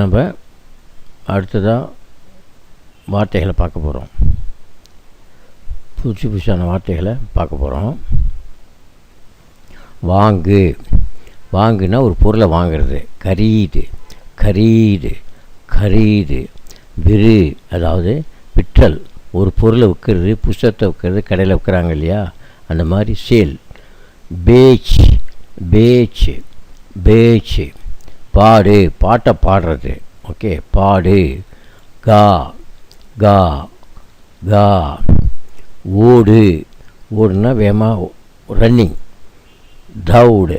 நம்ம அடுத்ததாக வார்த்தைகளை பார்க்க போகிறோம் புதுசு புதுசான வார்த்தைகளை பார்க்க போகிறோம் வாங்கு. வாங்குனா ஒரு பொருளை வாங்குறது. கரீது கரீது கரீது விரு. அதாவது விற்றல். ஒரு பொருளை விற்கிறது புஸ்தகத்தை விற்கிறது கடையில் விற்கிறாங்க இல்லையா? அந்த மாதிரி சேல். பேச் பேச்சு. பேச்சு. பாடு பாட்டை பாடுறது. ஓகே பாடு. கா கா கா. ஓடு. ஓடுனா வேகமாக ரன்னிங் தவுடு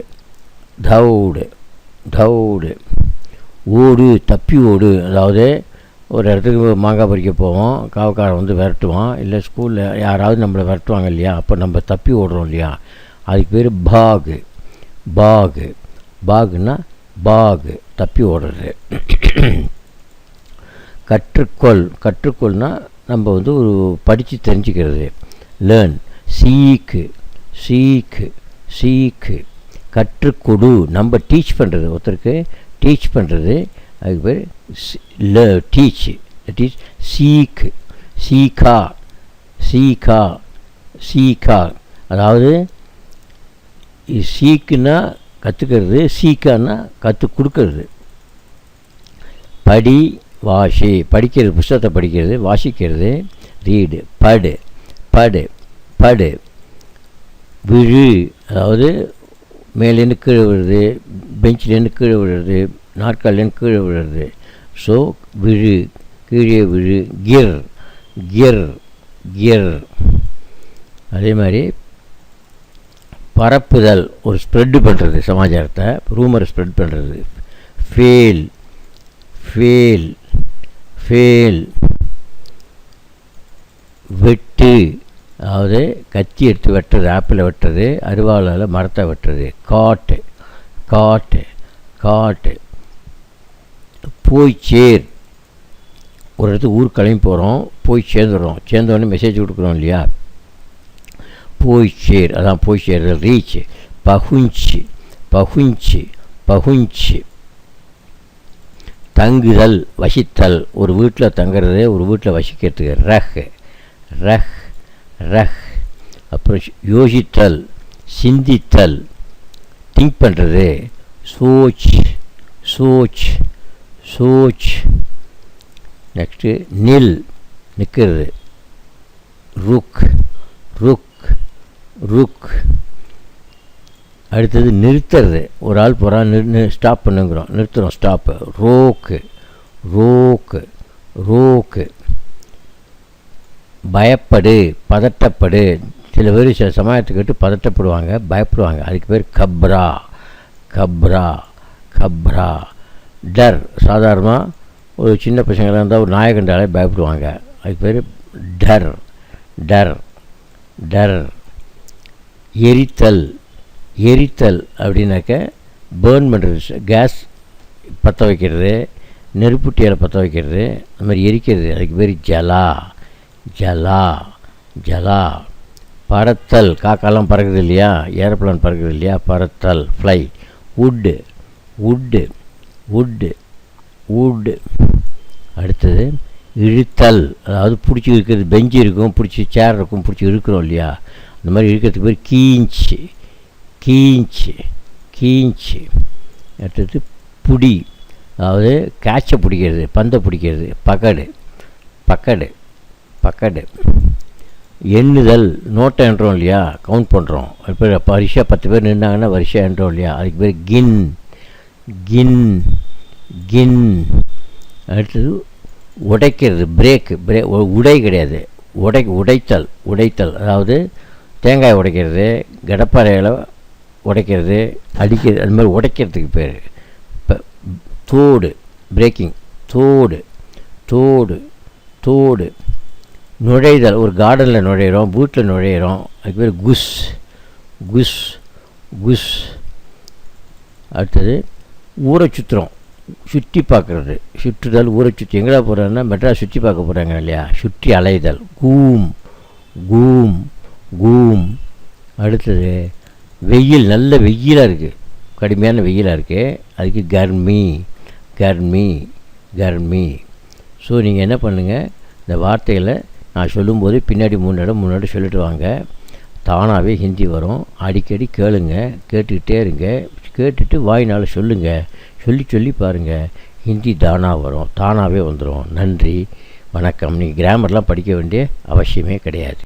தவுடு தவுடு. ஓடு தப்பி ஓடு. அதாவது ஒரு இடத்துக்கு மாங்காய் பறிக்க போவோம் காவக்காரன் வந்து விரட்டுவான் இல்லை ஸ்கூலில் யாராவது நம்மளை விரட்டுவாங்க இல்லையா அப்போ நம்ம தப்பி ஓடுறோம் இல்லையா அதுக்கு பேர் பாகு. பாகு. பாகுன்னா பாகு தப்பி ஓடுறது. கற்றுக்கொள் கற்றுக்கொள்னால் நம்ம வந்து ஒரு படித்து தெரிஞ்சுக்கிறது. லேர்ன் சீக்கு சீக்கு சீக்கு கற்றுக்கொடு நம்ம டீச் பண்ணுறது ஒருத்தருக்கு டீச் பண்ணுறது அதுக்கு பேர் ல டீச் டீச் சீக்கு சீக்கா சீக்கா சீக்கா அதாவது சீக்குன்னா கற்றுக்கிறது சீக்கான்னா கற்றுக் கொடுக்கறது. படி வாசி படிக்கிறது புஸ்தகத்தை படிக்கிறது வாசிக்கிறது ரீடு படு படு படு விழு அதாவது மேலேருந்து கீழே விழுறது பெஞ்சிலேருந்து கீழே விழுறது நாற்காலிலேருந்து கீழே விழுறது. ஸோ விழு கீழே விழு கிர் கிர் கிர். அதே மாதிரி பரப்புதல் ஒரு ஸ்ப்ரெட்டு பண்ணுறது சமாச்சாரத்தை ரூமரை ஸ்ப்ரெட் பண்ணுறது ஃபேல் ஃபேல் ஃபேல் வெட்டு அதாவது கத்தி எடுத்து வெட்டுறது ஆப்பிளை வெட்டுறது அருவாளால் மரத்தை வெட்டுறது. காட்டு காட்டு காட்டு போய் சேர். ஒரு இடத்துக்கு ஊர் கிளம்பி போகிறோம் போய் சேர்ந்துடுறோம். சேர்ந்தோடனே மெசேஜ் கொடுக்குறோம் இல்லையா? போய் சேர் அதான் போய் சேர் ரீச் பகுஞ்சி பகுஞ்சி பகுஞ்சி தங்குதல் வசித்தல். ஒரு வீட்டில் தங்குறது ஒரு வீட்டில் வசிக்கிறதுக்கு ரஹ் ரஹ் ரஹ். அப்புறம் யோசித்தல் சிந்தித்தல். திங்க் பண்ணுறது சோச் சோச் சோச். நெக்ஸ்ட்டு நில் நிற்கிறது. ருக் ருக். ருக் அடுத்தது நிறுத்துறது. ஒரு ஆள் புறா நிறு ஸ்டாப் பண்ணுங்கிறோம். நிறுத்துகிறோம் ஸ்டாப்பு ரோக்கு ரோக்கு ரோக்கு பயப்படு பதட்டப்படு. சில பேர் சில சமயத்துக்கு கேட்டு பதட்டப்படுவாங்க பயப்படுவாங்க. அதுக்கு பேர் கப்ரா. கப்ரா கப்ரா. டர். சாதாரணமாக ஒரு சின்ன பசங்களாக இருந்தால் ஒரு நாயகண்டாலே பயப்படுவாங்க. அதுக்கு பேர் டர். டர். டர். எரித்தல் எரித்தல் அப்படின்னாக்க பேர்ன் பண்ணுறது கேஸ் பற்ற வைக்கிறது நெருப்புட்டியால் பற்ற வைக்கிறது அந்த மாதிரி எரிக்கிறது. அதுக்கு பேர் ஜலா. ஜலா ஜலா. பறத்தல். காக்காலாம் பறக்குது இல்லையா? ஏரோப்ளான் பறக்குது இல்லையா? பறத்தல். ஃப்ளை உட்டு உட்டு உட்டு உட்டு அடுத்தது இழுத்தல். அதாவது பிடிச்சி இருக்கிறது பெஞ்சு இருக்கும் பிடிச்சி சேர் இருக்கும் பிடிச்சி இருக்கிறோம் இல்லையா? இந்த மாதிரி இருக்கிறதுக்கு பேர் கீஞ்சு கீஞ்சு கீஞ்சு. அடுத்தது புடி. அதாவது கேட்சை பிடிக்கிறது பந்தை பிடிக்கிறது பக்கடு பக்கடு பக்கடு. எண்ணுதல் நோட்டை எண்றோம் இல்லையா? கவுண்ட் பண்ணுறோம் இப்போ வரிசையாக பத்து பேர் நின்னாங்கன்னா வரிசையாக எண்றோம் இல்லையா? அதுக்கு பேர் கின். கின் கின். அடுத்தது உடைக்கிறது பிரேக்கு பிரே உடை கிடையாது. உடை உடைத்தல் உடைத்தல். அதாவது தேங்காய் உடைக்கிறது கடப்பாறையில் உடைக்கிறது அடிக்கிறது அது மாதிரி உடைக்கிறதுக்கு பேர். இப்போ தோடு பிரேக்கிங் தோடு தோடு தோடு. நுழைதல் ஒரு கார்டனில் நுழையிறோம் வீட்டில் நுழையிறோம் அதுக்கு பேர் குஸ் குஸ் குஸ். அடுத்தது ஊரை சுற்றுறோம் சுற்றி பார்க்குறது. சுற்றுதல் ஊரை சுற்றி எங்கடா போகிறோன்னா மெட்ராஸ் சுற்றி பார்க்க போகிறாங்க இல்லையா? சுற்றி அலைதல் கூம் கூம். கூம். அடுத்தது வெயில் நல்ல வெயிலாக இருக்குது கடுமையான வெயிலாக இருக்குது அதுக்கு கர்மி. கர்மி. கர்மி. ஸோ நீங்கள் என்ன பண்ணுங்கள் இந்த வார்த்தைகளை நான் சொல்லும்போது பின்னாடி மூணு இடம் முன்னாடி சொல்லிட்டு வாங்க. தானாகவே ஹிந்தி வரும். அடிக்கடி கேளுங்க. கேட்டுக்கிட்டே இருங்க. கேட்டுட்டு வாயினால் சொல்லுங்கள் சொல்லி சொல்லி பாருங்கள் ஹிந்தி தானாக வரும். தானாகவே வந்துடும் நன்றி. வணக்கம். நீங்கள் கிராமர்லாம் படிக்க வேண்டிய அவசியமே கிடையாது.